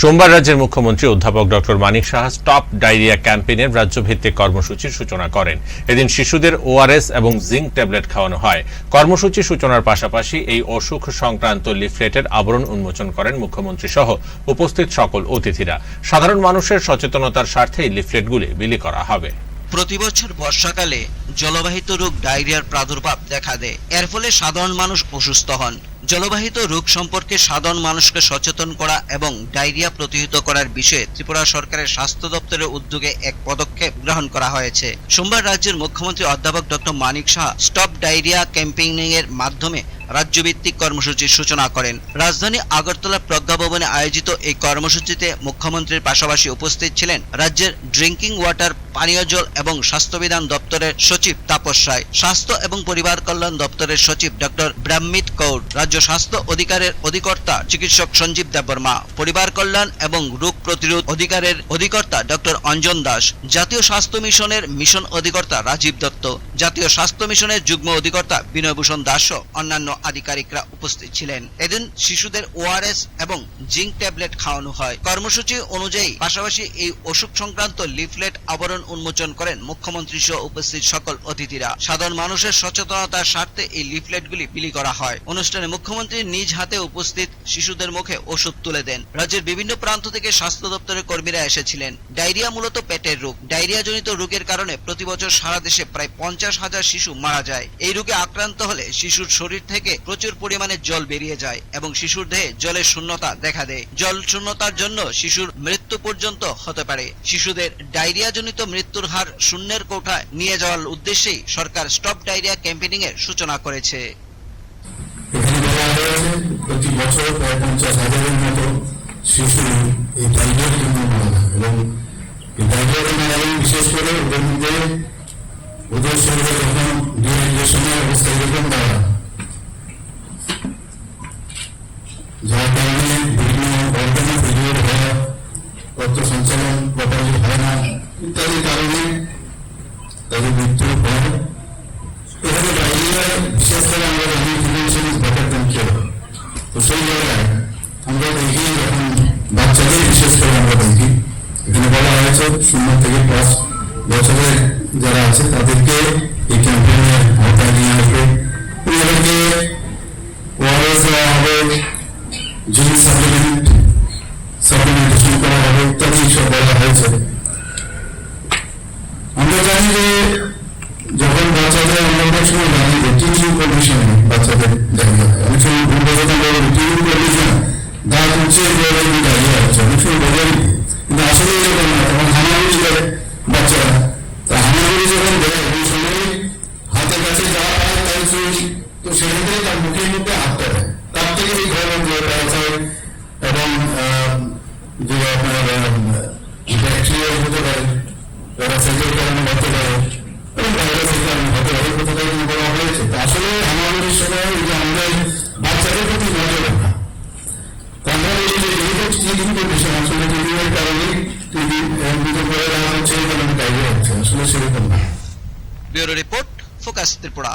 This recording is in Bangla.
সোমবার রাজ্যের মুখ্যমন্ত্রী অধ্যাপক doctor Manik Saha stop diarrhoea ক্যাম্পেইনের রাজ্যভিত্তিক কর্মসূচির সূচনা করেন। এদিন শিশুদের ওআরএস এবং জিঙ্ক ট্যাবলেট খাওয়ানো হয়। কর্মসূচি সূচনার পাশাপাশি এই অসুখ সংক্রান্ত লিফলেটের আবরণ উন্মোচন করেন মুখ্যমন্ত্রী সহ উপস্থিত সকল অতিথিরা। সাধারণ মানুষের সচেতনতার স্বার্থে এই লিফলেটগুলি বিলি করা হবে। প্রতিবছর বর্ষাকালে জলবাহিত রোগ ডায়রিয়ার প্রাদুর্ভাব দেখা দেয়। এর ফলে সাধারণ মানুষ অসুস্থ হন। জলবাহিত রোগ সম্পর্কে সাধারণ মানুষকে সচেতন করা এবং ডায়রিয়া প্রতিহত করার বিষয়ে ত্রিপুরা সরকারের স্বাস্থ্য দপ্তরের উদ্যোগে এক পদক্ষেপ গ্রহণ করা হয়েছে। সোমবার রাজ্যের মুখ্যমন্ত্রী অধ্যাপক doctor Manik Shah stop diarrhoea campaigning এর মাধ্যমে রাজ্যভিত্তিক কর্মসূচির সূচনা করেন। রাজধানী আগরতলা প্রজ্ঞাভবনে আয়োজিত এই কর্মসূচিতে মুখ্যমন্ত্রীর পাশাপাশি উপস্থিত ছিলেন রাজ্যের ড্রিঙ্কিং ওয়াটার, পানীয় জল এবং স্বাস্থ্যবিধান দপ্তরের সচিব তাপস রায়, স্বাস্থ্য এবং পরিবার কল্যাণ দপ্তরের সচিব ডক্টর ব্রাহ্মিত কৌর, রাজ্য স্বাস্থ্য অধিকারের অধিকর্তা চিকিৎসক সঞ্জীব দেববর্মা, পরিবার কল্যাণ এবং রোগ প্রতিরোধ অধিকারের অধিকর্তা ডক্টর অঞ্জন দাস, জাতীয় স্বাস্থ্য মিশনের মিশন অধিকর্তা রাজীব দত্ত, জাতীয় স্বাস্থ্য মিশনের যুগ্ম অধিকর্তা বিনয়ভূষণ দাস অন্যান্য আধিকারিকরা উপস্থিত ছিলেন। এদিন শিশুদের ওআরএস এবং জিঙ্ক ট্যাবলেট খাওয়ানো হয়। কর্মসূচি অনুযায়ী পাশাপাশি এই অসুখ সংক্রান্ত লিফলেট আবরণ উন্মোচন করেন মুখ্যমন্ত্রী সহ উপস্থিত সকল অতিথিরা। সাধারণ মানুষের সচেতনতার স্বার্থে এই লিফলেটগুলি বিলি করা হয়। অনুষ্ঠানে মুখ্যমন্ত্রী নিজ হাতে উপস্থিত শিশুদের মুখে ওষুধ তুলে দেন। রাজ্যের বিভিন্ন প্রান্ত থেকে স্বাস্থ্য দপ্তরের কর্মীরা এসেছিলেন। ডায়রিয়া মূলত পেটের রোগ। ডায়রিয়া জনিত রোগের কারণে প্রতি বছর সারা দেশে প্রায় পঞ্চাশ হাজার শিশু মারা যায়। এই রোগে আক্রান্ত হলে শিশুর শরীর থেকে প্রচুর পরিমাণে জল বেরিয়ে যায় এবং শিশুর দেহে জলের শূন্যতা দেখা দেয়। জল শূন্যতার জন্য শিশুর মৃত্যু পর্যন্ত হতে পারে। শিশুদের ডায়রিয়া জনিত মৃত্যুর হার শূন্যের কোঠায় নিয়ে যাওয়ার উদ্দেশ্যেই সরকার স্টপ ডায়রিয়া ক্যাম্পেইনিং এর সূচনা করেছে। প্রতি বিশেষ করে ওদের ওদের শরীরে যখন ডিহাইড্রেশনের অবস্থা এরকম সঞ্চালন প্রপারলি হয় না ইত্যাদি কারণে তাদের মৃত্যু হয় এখানে ডায়রিয়া বিশেষ করে আমরা জানি prevention is better than cure তো সেই জায়গায় আমরা দেখি যখন বাচ্চাদের বিশেষ করে আমরা দেখি এখানে বলা হয়েছে শূন্য থেকে পাঁচ বছরের যারা আছে তাদেরকে এই ক্যাম্পেইনের হবে বলা হয়েছে। আমরা জানি যে যখন বাচ্চাদের আমরা সময় জানি যে টিচিং কন্ডিশনে বাচ্চাদের ডায়রিয়া হয় অনেক সময় ভুল বোঝাতে বলে টিচিং কন্ডিশন দাঁত যে ডায়রিয়া হচ্ছে অনেক সময় বোঝেন কিন্তু আসলে এরকম না তখন হামাগুড়ি করে বাচ্চারা। তো হামাগুড়ি যখন দেয়, ওই সময় হাতের কাছে যা পায় তাই সেই তো সেক্ষেত্রে তার মুখের মধ্যে হাতটা দেয় তার থেকে এই ধরনের যে প্যারাসাইট এবং আহ, যে ব্যাকটেরিয়া হতে পারে প্যারাসাইটের রাখা করে দেওয়া হচ্ছে ডায়রিয়া হচ্ছে আসলে সেরকম না ব্যুরো রিপোর্ট ফোকাস ত্রিপুরা।